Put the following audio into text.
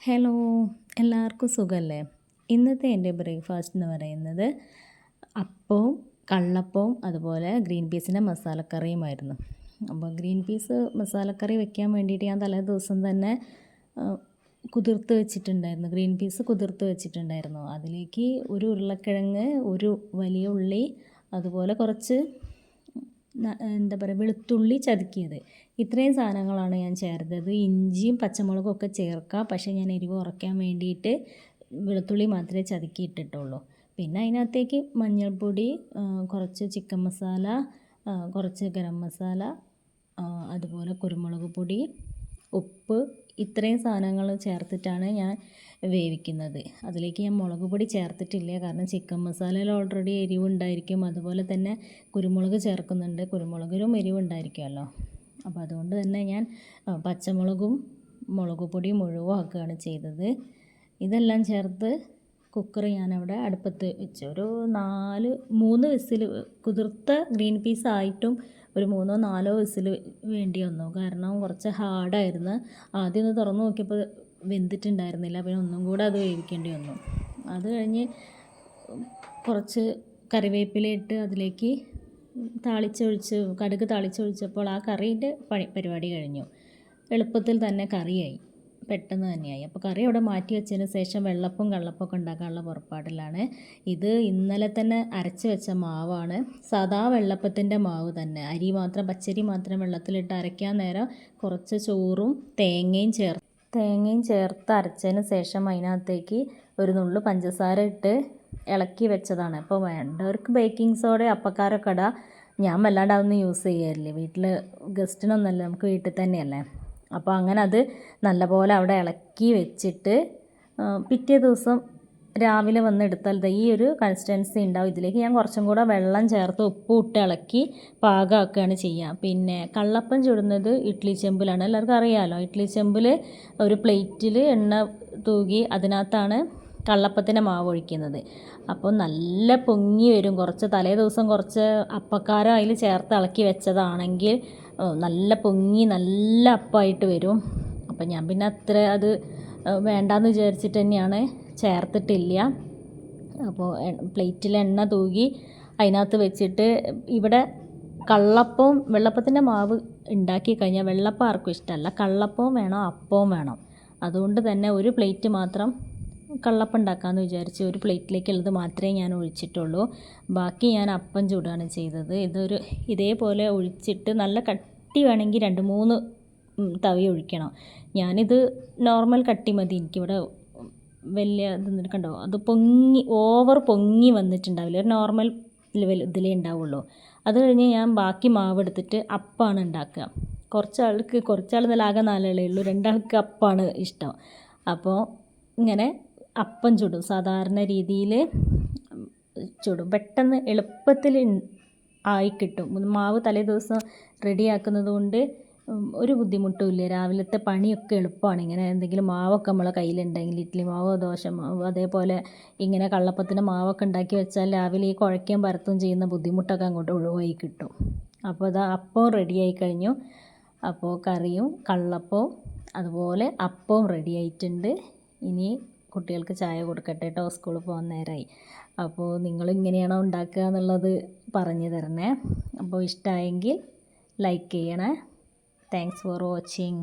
Hello എല്ലാവർക്കും സുഖമല്ലേ? ഇന്നത്തെ എന്റെ ബ്രേക്ക്ഫാസ്റ്റ് എന്ന് പറയുന്നത് അപ്പവും കള്ളപ്പവും അതുപോലെ ഗ്രീൻ പീസിന്റെ മസാലക്കറിയുമായിരുന്നു. അപ്പോൾ ഗ്രീൻ പീസ് മസാലക്കറി വെക്കാൻ വേണ്ടിയിട്ട് ഞാൻ തലേ ദിവസം തന്നെ കുതിർത്ത് വെച്ചിട്ടുണ്ടായിരുന്നു. ഗ്രീൻ പീസ് കുതിർത്ത് വെച്ചിട്ടുണ്ടായിരുന്നു. അതിലേക്ക് ഒരു ഉരുളക്കിഴങ്ങ് ഒരു വലിയ ഉള്ളി അതുപോലെ കുറച്ച് എന്താ പറയുക വെളുത്തുള്ളി ചതുക്കിയത്. ഇത്രയും സാധനങ്ങളാണ് ഞാൻ ചേർത്തത്. ഇഞ്ചിയും പച്ചമുളകും ഒക്കെ ചേർക്കാം. പക്ഷേ ഞാൻ എരിവ് കുറയ്ക്കാൻ വേണ്ടിയിട്ട് വെളുത്തുള്ളി മാത്രമേ ചതുക്കി ഇട്ടിട്ടുള്ളൂ പിന്നെ അതിനകത്തേക്ക് മഞ്ഞൾപ്പൊടി കുറച്ച് ചിക്കൻ മസാല കുറച്ച് ഗരം മസാല അതുപോലെ കുരുമുളക് പൊടി ഉപ്പ് ഇത്രയും സാധനങ്ങൾ ചേർത്തിട്ടാണ് ഞാൻ വേവിക്കുന്നത്. അതിലേക്ക് ഞാൻ മുളക് പൊടി ചേർത്തിട്ടില്ല. കാരണം ചിക്കൻ മസാലയിൽ ഓൾറെഡി എരിവുണ്ടായിരിക്കും അതുപോലെ തന്നെ കുരുമുളക് ചേർക്കുന്നുണ്ട്. കുരുമുളകിലും എരിവുണ്ടായിരിക്കുമല്ലോ അപ്പോൾ അതുകൊണ്ട് തന്നെ ഞാൻ പച്ചമുളകും മുളക് പൊടിയും ഒഴിവാക്കുകയാണ് ചെയ്തത്. ഇതെല്ലാം ചേർത്ത് കുക്കർ ഞാനവിടെ അടുപ്പത്ത് വെച്ചു ഒരു നാല് മൂന്ന് വിസിൽ കുതിർത്ത ഗ്രീൻ പീസ് ആയിട്ടും ഒരു മൂന്നോ നാലോ വിസിൽ വേണ്ടി വന്നു. കാരണം കുറച്ച് ഹാർഡായിരുന്നു. ആദ്യം ഒന്ന് തുറന്ന് നോക്കിയപ്പോൾ വെന്തിട്ടുണ്ടായിരുന്നില്ല. പിന്നെ ഒന്നും കൂടെ അത് വേവിക്കേണ്ടി വന്നു. അത് കഴിഞ്ഞ് കുറച്ച് കറിവേപ്പില ഇട്ട് അതിലേക്ക് താളിച്ചൊഴിച്ച് കടുക് താളിച്ചൊഴിച്ചപ്പോൾ ആ കറീന്റെ പണി പരിപാടി കഴിഞ്ഞു. എളുപ്പത്തിൽ തന്നെ കറിയായി. പെട്ടെന്ന് തന്നെയായി. അപ്പോൾ കറി അവിടെ മാറ്റി വെച്ചതിന് ശേഷം വെള്ളപ്പും കള്ളപ്പൊക്കെ ഉണ്ടാക്കാനുള്ള പുറപ്പാടിലാണ്. ഇത് ഇന്നലെ തന്നെ അരച്ച് വെച്ച മാവാണ്. സദാ വെള്ളപ്പത്തിന്റെ മാവ് തന്നെ. അരി മാത്രം പച്ചരി മാത്രം വെള്ളത്തിലിട്ട് അരയ്ക്കാൻ നേരം കുറച്ച് ചോറും തേങ്ങയും ചേർത്ത് തേങ്ങയും ചേർത്ത് അരച്ചതിന് ശേഷം അതിനകത്തേക്ക് ഒരു നുള്ളു പഞ്ചസാര ഇട്ട് ഇളക്കി വെച്ചതാണ്. അപ്പോൾ വേണ്ടവർക്ക് ബേക്കിംഗ് സോഡ അപ്പക്കാരൊക്കെ ഇടാം. ഞാൻ വല്ലാണ്ട് അതൊന്നും യൂസ് ചെയ്യാറില്ല. വീട്ടിൽ ഗസ്റ്റിനൊന്നുമല്ല നമുക്ക് വീട്ടിൽ തന്നെയല്ലേ. അപ്പോൾ അങ്ങനെ അത് നല്ലപോലെ അവിടെ ഇളക്കി വെച്ചിട്ട് പിറ്റേ ദിവസം രാവിലെ വന്ന് എടുത്താൽ ഈ ഒരു കൺസിസ്റ്റൻസി ഉണ്ടാവും. ഇതിലേക്ക് ഞാൻ കുറച്ചും കൂടെ വെള്ളം ചേർത്ത് ഉപ്പ് ഇട്ട് ഇളക്കി പാകമാക്കുകയാണ് ചെയ്യുക. പിന്നെ കള്ളപ്പം ചുടുന്നത് ഇഡ്ഡലി ചെമ്പിലാണ്. എല്ലാവർക്കും അറിയാമല്ലോ ഇഡ്ഡലി ചെമ്പിൽ ഒരു പ്ലേറ്റിൽ എണ്ണ തൂകി അതിനകത്താണ് കള്ളപ്പത്തിന്റെ മാവ് ഒഴിക്കുന്നത്. അപ്പോൾ നല്ല പൊങ്ങി വരും. കുറച്ച് തലേ ദിവസം കുറച്ച് അപ്പക്കാരം അതിൽ ചേർത്ത് ഇളക്കി വെച്ചതാണെങ്കിൽ നല്ല പൊങ്ങി നല്ല അപ്പമായിട്ട് വരും. അപ്പം ഞാൻ പിന്നെ അത്ര അത് വേണ്ടാന്ന് വിചാരിച്ചിട്ട് തന്നെയാണ് ചേർത്തിട്ടില്ല. അപ്പോൾ പ്ലേറ്റിൽ എണ്ണ തൂകി അതിനകത്ത് വെച്ചിട്ട് ഇവിടെ കള്ളപ്പവും വെള്ളപ്പത്തിന്റെ മാവ് ഉണ്ടാക്കി കഴിഞ്ഞാൽ വെള്ളപ്പം ആർക്കും ഇഷ്ടമല്ല. കള്ളപ്പവും വേണം അപ്പവും വേണം. അതുകൊണ്ട് തന്നെ ഒരു പ്ലേറ്റ് മാത്രം കള്ളപ്പം ഉണ്ടാക്കാമെന്ന് വിചാരിച്ച് ഒരു പ്ലേറ്റിലേക്കുള്ളത് മാത്രമേ ഞാൻ ഒഴിച്ചിട്ടുള്ളൂ. ബാക്കി ഞാൻ അപ്പം ചൂടാണ് ചെയ്തത്. ഇതൊരു ഇതേപോലെ ഒഴിച്ചിട്ട് നല്ല കട്ടി വേണമെങ്കിൽ രണ്ട് മൂന്ന് തവി ഒഴിക്കണം. ഞാനിത് നോർമൽ കട്ടി മതി. എനിക്കിവിടെ വലിയ ഇതൊന്നും കണ്ടോ? അത് പൊങ്ങി ഓവർ പൊങ്ങി വന്നിട്ടുണ്ടാവില്ല. ഒരു നോർമൽ ലെവൽ ഇതിലേ ഉണ്ടാവുള്ളൂ. അത് കഴിഞ്ഞ് ഞാൻ ബാക്കി മാവ് എടുത്തിട്ട് അപ്പമാണ് ഉണ്ടാക്കുക. കുറച്ചാൾക്ക് കുറച്ചാൾ നല്ല ആകെ നാലാളേ ഉള്ളൂ. രണ്ടാൾക്ക് അപ്പമാണ് ഇഷ്ടം. അപ്പോൾ ഇങ്ങനെ അപ്പം ചുടും. സാധാരണ രീതിയിൽ ചുടും. പെട്ടെന്ന് എളുപ്പത്തിൽ ആയി കിട്ടും. മാവ് തലേ ദിവസം റെഡിയാക്കുന്നത് കൊണ്ട് ഒരു ബുദ്ധിമുട്ടുമില്ല രാവിലത്തെ പണിയൊക്കെ എളുപ്പമാണ്. ഇങ്ങനെ എന്തെങ്കിലും മാവൊക്കെ നമ്മളെ കയ്യിലുണ്ടെങ്കിൽ ഇഡ്ഡലി മാവോ ദോശ മാവോ അതേപോലെ ഇങ്ങനെ കള്ളപ്പത്തിന്റെ മാവൊക്കെ ഉണ്ടാക്കി വെച്ചാൽ രാവിലെ ഈ കുഴയ്ക്കുകയും പരത്തും ചെയ്യുന്ന ബുദ്ധിമുട്ടൊക്കെ അങ്ങോട്ട് ഒഴിവായി കിട്ടും. അപ്പോൾ അത് അപ്പം റെഡിയായി കഴിഞ്ഞു. അപ്പോൾ കറിയും കള്ളപ്പവും അതുപോലെ അപ്പവും റെഡി ആയിട്ടുണ്ട്. ഇനി കുട്ടികൾക്ക് ചായ കൊടുക്കട്ടെ കേട്ടോ സ്കൂളിൽ പോകാൻ നേരമായി അപ്പോൾ നിങ്ങൾ ഇങ്ങനെയാണോ ഉണ്ടാക്കുക എന്നുള്ളത് പറഞ്ഞു തരണേ. അപ്പോൾ ഇഷ്ടമായെങ്കിൽ ലൈക്ക് ചെയ്യണേ. Thanks for watching